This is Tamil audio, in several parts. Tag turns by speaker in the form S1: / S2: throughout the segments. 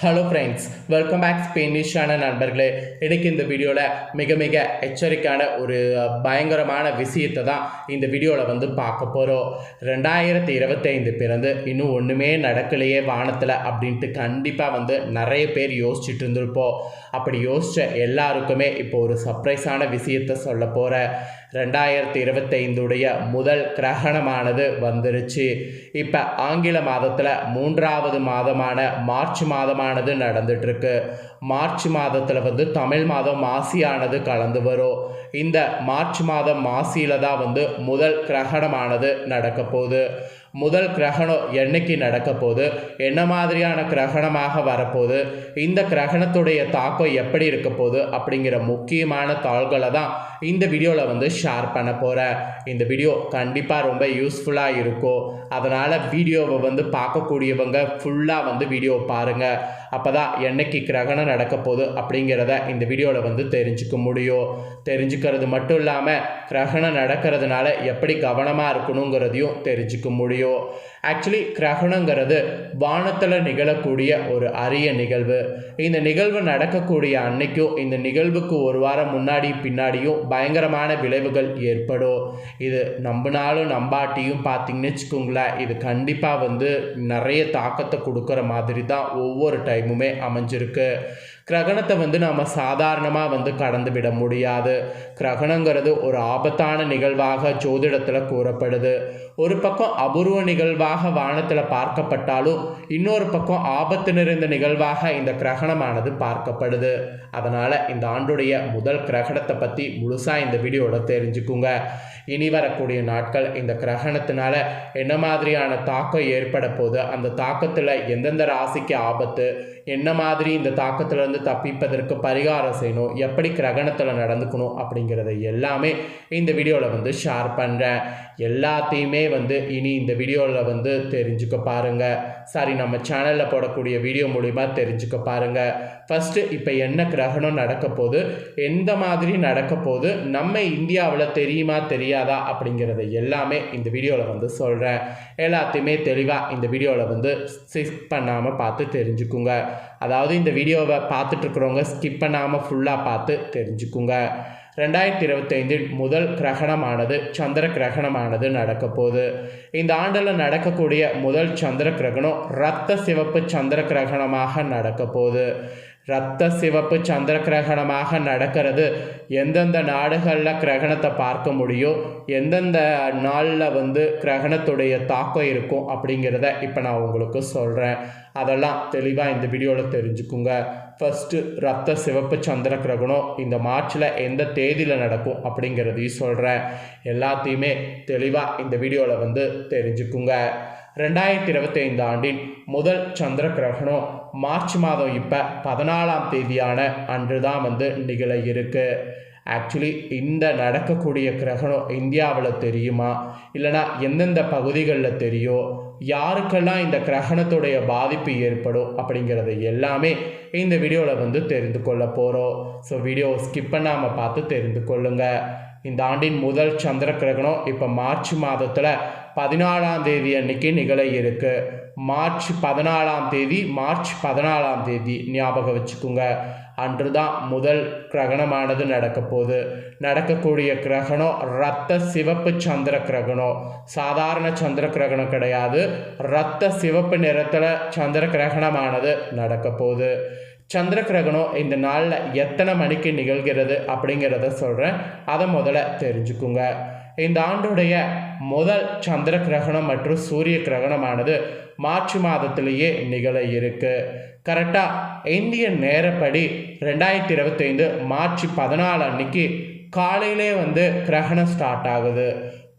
S1: ஹலோ ஃப்ரெண்ட்ஸ் வெல்கம் பேக் ஸ்பெயினிஷான நண்பர்களே. இன்னைக்கு இந்த வீடியோவில் மிக மிக எச்சரிக்கையான ஒரு பயங்கரமான விஷயத்தை தான் இந்த வீடியோவில் வந்து பார்க்க போகிறோம் ரெண்டாயிரத்தி இருபத்தைந்து பிறந்து இன்னும் ஒன்றுமே நடக்கலையே வானத்தில் அப்படின்ட்டு கண்டிப்பாக வந்து நிறைய பேர் யோசிச்சுட்டு இருந்திருப்போம். அப்படி யோசித்த எல்லாருக்குமே இப்போ ஒரு சர்ப்ரைஸான விஷயத்தை சொல்ல போகிற ரெண்டாயிரத்தி இருபத்தைந்துடைய முதல் கிரகணமானது வந்துருச்சு. இப்போ ஆங்கில மாதத்தில் மூன்றாவது மாதமான மார்ச் மாதமான மாதமானது நடந்துகிட்ருக்கு மார்ச் மாதத்தில் வந்து தமிழ் மாதம் மாசியானது கலந்து வரும். இந்த மார்ச் மாதம் மாசியில் தான் வந்து முதல் கிரகணமானது நடக்க போகுது. முதல் கிரகணம் என்னைக்கு நடக்க போகுது? என்ன மாதிரியான கிரகணமாக வரப்போகுது? இந்த கிரகணத்துடைய தாக்கம் எப்படி இருக்க போகுது? அப்படிங்கிற முக்கியமான தாள்களை தான் இந்த வீடியோவில் வந்து ஷேர் பண்ண போகிறேன் இந்த வீடியோ கண்டிப்பாக ரொம்ப யூஸ்ஃபுல்லாக இருக்கும். அதனால் வீடியோவை வந்து பார்க்கக்கூடியவங்க ஃபுல்லாக வந்து வீடியோ பாருங்கள் அப்போ தான் என்னைக்கு கிரகணம் நடக்க போகுது அப்படிங்கிறத இந்த வீடியோவில் வந்து தெரிஞ்சுக்க முடியும். தெரிஞ்சுக்கிறது மட்டும் இல்லாமல் கிரகணம் நடக்கிறதுனால எப்படி கவனமாக இருக்கணுங்கிறதையும் தெரிஞ்சுக்க முடியும். ஆக்சுவலி கிரகணங்கிறது வானத்தில் நிகழக்கூடிய ஒரு அரிய நிகழ்வு. இந்த நிகழ்வு நடக்கக்கூடிய அன்னைக்கும் இந்த நிகழ்வுக்கு ஒரு வாரம் முன்னாடி பின்னாடியும் பயங்கரமான விளைவுகள் ஏற்படும். இது நம்பினாலும் நம்பாட்டியும் பார்த்தீங்கன்னு வச்சுக்கோங்களேன் இது கண்டிப்பாக வந்து நிறைய தாக்கத்தை கொடுக்குற மாதிரி தான் ஒவ்வொரு டைமுமே அமைஞ்சிருக்கு. கிரகணத்தை வந்து நம்ம சாதாரணமாக வந்து கடந்து விட முடியாது. கிரகணங்கிறது ஒரு ஆபத்தான நிகழ்வாக ஜோதிடத்தில் கூறப்படுது. ஒரு பக்கம் அபூர்வ நிகழ்வாக வானத்தில் பார்க்கப்பட்டாலும் இன்னொரு பக்கம் ஆபத்து நிறைந்த நிகழ்வாக இந்த கிரகணமானது பார்க்கப்படுது. அதனால் இந்த ஆண்டுடைய முதல் கிரகணத்தை பற்றி முழுசாக இந்த வீடியோவில் தெரிஞ்சுக்குங்க. இனி வரக்கூடிய நாட்கள் இந்த கிரகணத்தினால என்ன மாதிரியான தாக்கம் ஏற்பட போகுது? அந்த தாக்கத்தில் எந்தெந்த ராசிக்கு ஆபத்து? என்ன மாதிரி இந்த தாக்கத்திலேருந்து தப்பிப்பதற்கு பரிகாரம் செய்யணும் எப்படி கிரகணத்தில் நடந்துக்கணும் அப்படிங்கிறத எல்லாமே இந்த வீடியோவில் வந்து ஷேர் பண்ணுறேன் எல்லாத்தையுமே வந்து இனி இந்த வீடியோவில் வந்து தெரிஞ்சுக்க பாருங்கள் சாரி நம்ம சேனலில் போடக்கூடிய வீடியோ மூலிமா தெரிஞ்சுக்க பாருங்கள் ஃபஸ்ட்டு இப்போ என்ன கிரகணம் நடக்க போகுது? எந்த மாதிரி நடக்க போகுது? நம்ம இந்தியாவில் தெரியுமா தெரியாதா? அப்படிங்கிறத எல்லாமே இந்த வீடியோவில் வந்து சொல்கிறேன் எல்லாத்தையுமே தெளிவாக இந்த வீடியோவில் வந்து ஸ்கிப் பண்ணாமல் பார்த்து தெரிஞ்சுக்குங்க. அதாவது இந்த வீடியோவை பார்த்துட்ருக்குறவங்க ஸ்கிப் பண்ணாமல் ஃபுல்லாக பார்த்து தெரிஞ்சுக்குங்க. ரெண்டாயிரத்தி இருபத்தைந்தில் முதல் கிரகணமானது சந்திர கிரகணமானது நடக்க போகுது. இந்த ஆண்டில் நடக்கக்கூடிய முதல் சந்திர கிரகணம் ரத்த சிவப்பு சந்திர கிரகணமாக நடக்க போகுது. ரத்த சிவப்பு சந்திர கிரகணமாக நடக்கிறது. எந்தெந்த நாடுகளில் கிரகணத்தை பார்க்க முடியும்? எந்தெந்த நாளில் வந்து கிரகணத்துடைய தாக்கம் இருக்கும் அப்படிங்கிறத இப்போ நான் உங்களுக்கு சொல்கிறேன் அதெல்லாம் தெளிவாக இந்த வீடியோவில் தெரிஞ்சுக்குங்க. ஃபஸ்ட்டு ரத்த சிவப்பு சந்திர கிரகணம் இந்த மார்ச்சில் எந்த தேதியில் நடக்கும் அப்படிங்கிறதையும் சொல்கிறேன் எல்லாத்தையுமே தெளிவாக இந்த வீடியோவில் வந்து தெரிஞ்சுக்குங்க. ரெண்டாயிரத்தி இருபத்தைந்து ஆண்டின் முதல் சந்திர கிரகணம் மார்ச் மாதம் இப்போ பதினாலாம் தேதியான அன்று தான் வந்து நிகழ இருக்கு. ஆக்சுவலி இந்த நடக்கக்கூடிய கிரகணம் இந்தியாவில் தெரியுமா? இல்லைனா எந்தெந்த பகுதிகளில் தெரியும்? யாருக்கெல்லாம் இந்த கிரகணத்துடைய பாதிப்பு ஏற்படும்? அப்படிங்கிறது எல்லாமே இந்த வீடியோவில் வந்து தெரிந்து கொள்ள போகிறோம் ஸோ வீடியோ ஸ்கிப் பண்ணாமல் பார்த்து தெரிந்து கொள்ளுங்கள் இந்த ஆண்டின் முதல் சந்திர கிரகணம் இப்போ மார்ச் மாதத்தில் பதினாலாம் தேதி அன்னைக்கு நிகழ இருக்குது மார்ச் பதினாலாம் தேதி மார்ச் பதினாலாம் தேதி ஞாபகம் வச்சுக்கோங்க. அன்று தான் முதல் கிரகணமானது நடக்க போகுது. நடக்கக்கூடிய கிரகணம் ரத்த சிவப்பு சந்திர கிரகணம். சாதாரண சந்திர கிரகணம் கிடையாது. ரத்த சிவப்பு நிறத்தில் சந்திர கிரகணமானது நடக்க போகுது. சந்திர கிரகணம் இந்த நாளில் எத்தனை மணிக்கு நிகழ்கிறது அப்படிங்கிறத சொல்கிறேன் அதை முதல்ல தெரிஞ்சுக்குங்க. இந்த ஆண்டுடைய முதல் சந்திர கிரகணம் மற்றும் சூரிய கிரகணமானது மார்ச் மாதத்திலேயே நிகழ இருக்கு. கரெக்டாக இந்திய நேரப்படி ரெண்டாயிரத்தி இருபத்தைந்து மார்ச் பதினாலு அன்னைக்கு காலையிலே வந்து கிரகணம் ஸ்டார்ட் ஆகுது.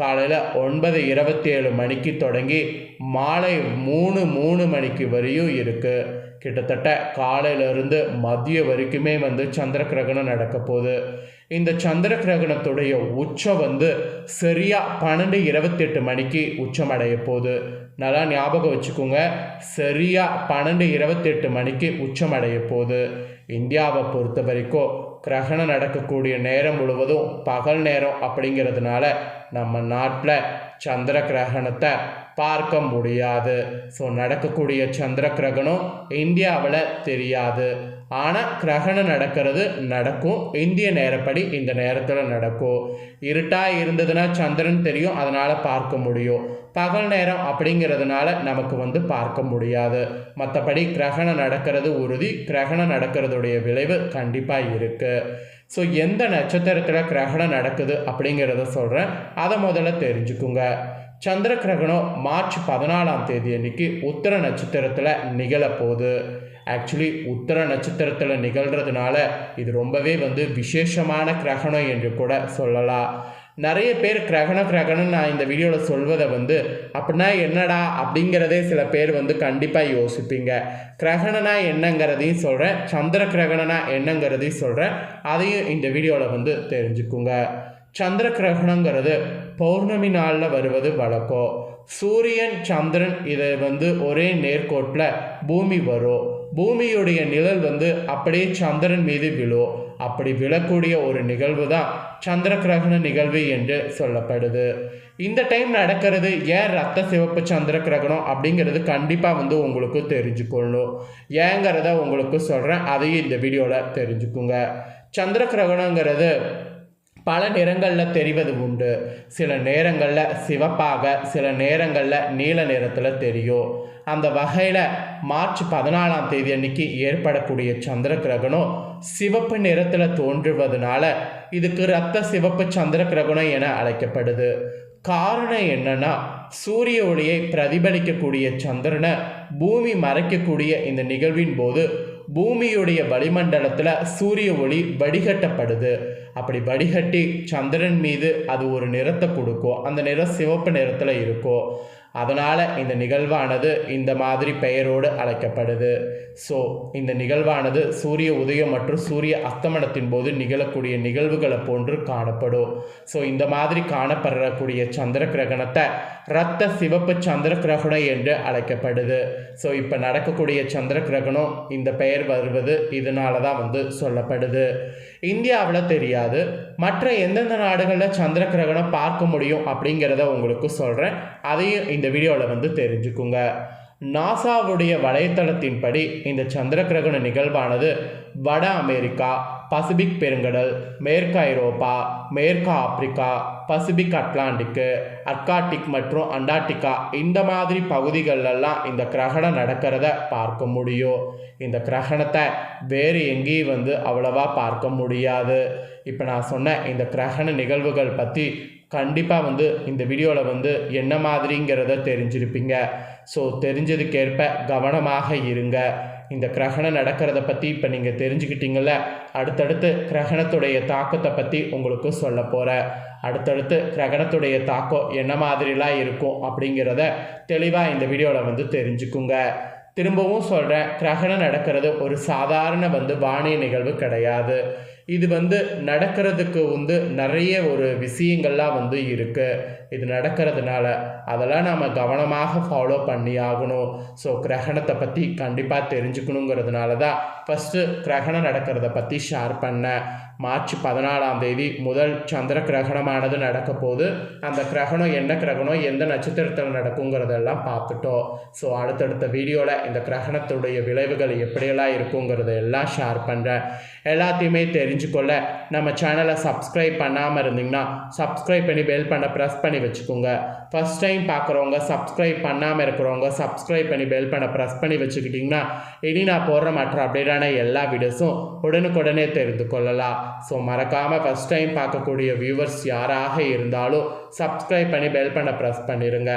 S1: காலையில் ஒன்பது இருபத்தி ஏழு மணிக்கு தொடங்கி மாலை மூணு மூணு மணிக்கு வரையும் இருக்குது கிட்டத்தட்ட காலையிலேருந்து மதியம் வரைக்குமே வந்து சந்திர கிரகணம் நடக்க போகுது. இந்த சந்திர கிரகணத்துடைய உச்சம் வந்து சரியாக பன்னெண்டு இருபத்தெட்டு மணிக்கு உச்சம் அடைய போகுது. நல்லா ஞாபகம் வச்சுக்கோங்க சரியாக பன்னெண்டு இருபத்தெட்டு மணிக்கு உச்சம் அடைய போகுது. இந்தியாவை பொறுத்த வரைக்கும் கிரகணம் நடக்கக்கூடிய நேரம் முழுவதும் பகல் நேரம் அப்படிங்கிறதுனால நம்ம நாட்டில் சந்திர கிரகணத்தை பார்க்க முடியாது. ஸோ நடக்கக்கூடிய சந்திர கிரகணம் இந்தியாவில் தெரியாது. ஆனால் கிரகணம் நடக்கிறது நடக்கும். இந்திய நேரப்படி இந்த நேரத்தில் நடக்கும். இருட்டாக இருந்ததுன்னா சந்திரன் தெரியும் அதனால் பார்க்க முடியும். பகல் நேரம் அப்படிங்கிறதுனால நமக்கு வந்து பார்க்க முடியாது. மற்றபடி கிரகணம் நடக்கிறது உறுதி கிரகணம் நடக்கிறதுடைய விளைவு கண்டிப்பாக இருக்குது ஸோ எந்த நட்சத்திரத்தில் கிரகணம் நடக்குது அப்படிங்கிறத சொல்கிறேன் அதை முதல்ல தெரிஞ்சுக்குங்க. சந்திர கிரகணம் மார்ச் பதினாலாம் தேதி அன்னைக்கு உத்தர நட்சத்திரத்தில் நிகழப்போகுது. ஆக்சுவலி உத்தர நட்சத்திரத்தில் நிகழ்கிறதுனால இது ரொம்பவே வந்து விசேஷமான கிரகணம் என்று கூட சொல்லலாம். நிறைய பேர் கிரகண கிரகணம் நான் இந்த வீடியோவில் சொல்வதை வந்து அப்படின்னா என்னடா? அப்படிங்கிறதே சில பேர் வந்து கண்டிப்பாக யோசிப்பீங்க. கிரகணனா என்னங்கிறதையும் சொல்கிறேன் சந்திர கிரகணனா என்னங்கிறதையும் சொல்கிறேன் அதையும் இந்த வீடியோவில் வந்து தெரிஞ்சுக்குங்க. சந்திர கிரகணங்கிறது பௌர்ணமி நாளில் வருவது வழக்கம் சூரியன் சந்திரன் இதை வந்து ஒரே நேர்கோட்டில் பூமி வரும். பூமியுடைய நிழல் வந்து அப்படியே சந்திரன் மீது விழும். அப்படி விழக்கூடிய ஒரு நிகழ்வு தான் சந்திர கிரகண நிகழ்வு என்று சொல்லப்படுது. இந்த டைம் நடக்கிறது ஏன் ரத்த சிவப்பு சந்திர கிரகணம் அப்படிங்கிறது கண்டிப்பாக வந்து உங்களுக்கு தெரிஞ்சுக்கொள்ளணும் ஏங்கிறத உங்களுக்கு சொல்கிறேன் அதையும் இந்த வீடியோவில் தெரிஞ்சுக்குங்க. சந்திர கிரகணங்கிறது பல நிறங்களில் தெரிவது உண்டு. சில நேரங்களில் சிவப்பாக சில நேரங்களில் நீல நிறத்தில் தெரியும். அந்த வகையில் மார்ச் பதினாலாம் தேதி அன்னைக்கு ஏற்படக்கூடிய சந்திர கிரகணம் சிவப்பு நிறத்தில் தோன்றுவதனால இதுக்கு ரத்த சிவப்பு சந்திர கிரகணம் என அழைக்கப்படுது. காரணம் என்னன்னா சூரிய ஒளியை பிரதிபலிக்கக்கூடிய சந்திரனை பூமி மறைக்கக்கூடிய இந்த நிகழ்வின் போது பூமியுடைய வளிமண்டலத்தில் சூரிய ஒளி வடிகட்டப்படுது. அப்படி வடிகட்டி சந்திரன் மீது அது ஒரு நிறத்தை கொடுக்கும் அந்த நிறம் சிவப்பு நிறத்தில் இருக்கும் அதனால் இந்த நிகழ்வானது இந்த மாதிரி பெயரோடு அழைக்கப்படுது. ஸோ இந்த நிகழ்வானது சூரிய உதயம் மற்றும் சூரிய அஸ்தமனத்தின் போது நிகழக்கூடிய நிகழ்வுகளை போன்று காணப்படும். ஸோ இந்த மாதிரி காணப்படக்கூடிய சந்திர கிரகணத்தை இரத்த சிவப்பு சந்திர கிரகணம் என்று அழைக்கப்படுது. ஸோ இப்போ நடக்கக்கூடிய சந்திர கிரகணம் இந்த பெயர் வருவது இதனால தான் வந்து சொல்லப்படுது. இந்தியாவில் தெரியாது. மற்ற எந்தெந்த நாடுகளில் சந்திர கிரகணம் பார்க்க முடியும் அப்படிங்கிறத உங்களுக்கு சொல்கிறேன் அதையும் இந்த வீடியோவில் வந்து தெரிஞ்சுக்குங்க. நாசாவுடைய வலைத்தளத்தின்படி இந்த சந்திர கிரகண நிகழ்வானது வட அமெரிக்கா பசிபிக் பெருங்கடல் மேற்கு ஐரோப்பா மேற்கு ஆப்பிரிக்கா பசிபிக் அட்லாண்டிக்கு அட்காட்டிக் மற்றும் அண்டார்டிகா இந்த மாதிரி பகுதிகளெல்லாம் இந்த கிரகணம் நடக்கிறத பார்க்க முடியும். இந்த கிரகணத்தை வேறு எங்கேயும் வந்து அவ்வளவா பார்க்க முடியாது. இப்போ நான் சொன்ன இந்த கிரகண நிகழ்வுகள் பற்றி கண்டிப்பாக வந்து இந்த வீடியோவில் வந்து என்ன மாதிரிங்கிறத தெரிஞ்சிருப்பீங்க. ஸோ தெரிஞ்சதுக்கேற்ப கவனமாக இருங்க. இந்த கிரகணம் நடக்கிறத பற்றி இப்போ நீங்கள் தெரிஞ்சுக்கிட்டீங்கள அடுத்தடுத்து கிரகணத்துடைய தாக்கத்தை பற்றி உங்களுக்கு சொல்ல போகிறேன் அடுத்தடுத்து கிரகணத்துடைய தாக்கம் என்ன மாதிரிலாம் இருக்கும் அப்படிங்கிறத தெளிவாக இந்த வீடியோவில் வந்து தெரிஞ்சுக்குங்க. திரும்பவும் சொல்கிறேன் கிரகணம் நடக்கிறது ஒரு சாதாரண வந்து வானிய நிகழ்வு கிடையாது. இது வந்து நடக்கிறதுக்கு வந்து நிறைய ஒரு விஷயங்கள்லாம் வந்து இருக்குது இது நடக்கிறதுனால அதெல்லாம் நாம் கவனமாக ஃபாலோ பண்ணி ஆகணும். ஸோ கிரகணத்தை பற்றி கண்டிப்பாக தெரிஞ்சுக்கணுங்கிறதுனால தான் ஃபஸ்ட்டு கிரகணம் நடக்கிறத பற்றி ஷேர் பண்ணேன். மார்ச் பதினாலாம் தேதி முதல் சந்திர கிரகணமானது நடக்க போது அந்த கிரகணம் என்ன கிரகணம் எந்த நட்சத்திரத்தில் நடக்குங்கிறதெல்லாம் பார்த்துட்டோம். ஸோ அடுத்தடுத்த வீடியோவில் இந்த கிரகணத்துடைய விளைவுகள் எப்படியெல்லாம் இருக்குங்கிறத எல்லாம் ஷேர் பண்ணுறேன் எல்லாத்தையுமே தெரிஞ்சுக்கொள்ள நம்ம சேனலை சப்ஸ்கிரைப் பண்ணாமல் இருந்தீங்கன்னா சப்ஸ்கிரைப் பண்ணி பெல் பண்ண ப்ரெஸ் பண்ணி வச்சுக்கோங்க. ஃபஸ்ட் டைம் பார்க்குறவங்க சப்ஸ்கிரைப் பண்ணாமல் இருக்கிறவங்க சப்ஸ்கிரைப் பண்ணி பெல் பண்ண ப்ரெஸ் பண்ணி வச்சுக்கிட்டிங்கன்னா இனி நான் போடுற மற்ற அப்டேட்டான எல்லா வீடியோஸும் உடனுக்குடனே தெரிந்து கொள்ளலாம். ஸோ மறக்காமல் ஃபஸ்ட் டைம் பார்க்கக்கூடிய வியூவர்ஸ் யாராக இருந்தாலும் சப்ஸ்கிரைப் பண்ணி பெல் பண்ண ப்ரெஸ் பண்ணிடுங்க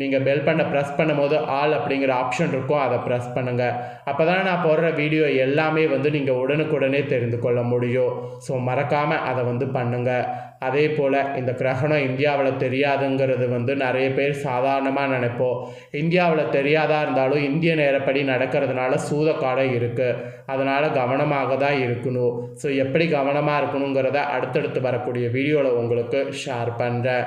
S1: நீங்கள் பெல் பண்ண ப்ரெஸ் பண்ணும்போது ஆல் அப்படிங்கிற ஆப்ஷன் இருக்கும் அதை ப்ரெஸ் பண்ணுங்கள் அப்போ தான் நான் போடுற வீடியோ எல்லாமே வந்து நீங்கள் உடனுக்குடனே தெரிந்து கொள்ள முடியும். ஸோ மறக்காமல் அதை வந்து பண்ணுங்கள் அதே போல் இந்த கிரகணம் இந்தியாவில் தெரியாதுங்கிறது வந்து நிறைய பேர் சாதாரணமாக நினைப்போம். இந்தியாவில் தெரியாதா இருந்தாலும் இந்திய நேரப்படி நடக்கிறதுனால சூதக்காலம் இருக்குது அதனால் கவனமாக தான் இருக்கணும். ஸோ எப்படி கவனமாக இருக்கணுங்கிறத அடுத்தடுத்து வரக்கூடிய வீடியோவில் உங்களுக்கு ஷேர் பண்ணுறேன்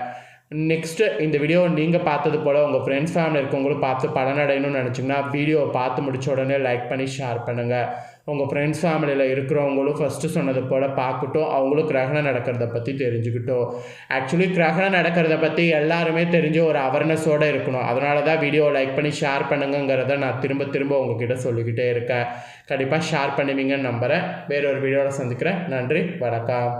S1: நெக்ஸ்ட்டு இந்த வீடியோ நீங்கள் பார்த்தது போல் உங்கள் ஃப்ரெண்ட்ஸ் ஃபேமிலி இருக்கவங்களும் பார்த்து பலனடையணும்னு நினச்சிங்கன்னா வீடியோவை பார்த்து முடிச்ச உடனே லைக் பண்ணி ஷேர் பண்ணுங்கள் உங்கள் ஃப்ரெண்ட்ஸ் ஃபேமிலியில் இருக்கிறவங்களும் ஃபஸ்ட்டு சொன்னது போல் பார்க்கட்டும். அவங்களும் கிரகணம் நடக்கிறத பற்றி தெரிஞ்சுக்கிட்டோம். ஆக்சுவலி கிரகணம் நடக்கிறத பற்றி எல்லாருமே தெரிஞ்சு ஒரு அவேர்னஸோடு இருக்கணும். அதனால தான் வீடியோ லைக் பண்ணி ஷேர் பண்ணுங்கிறத நான் திரும்ப திரும்ப உங்ககிட்ட சொல்லிக்கிட்டே இருக்கேன். கண்டிப்பாக ஷேர் பண்ணுவீங்கன்னு நம்புகிறேன் வேறொரு வீடியோவில் சந்திக்கிறேன். நன்றி வணக்கம்.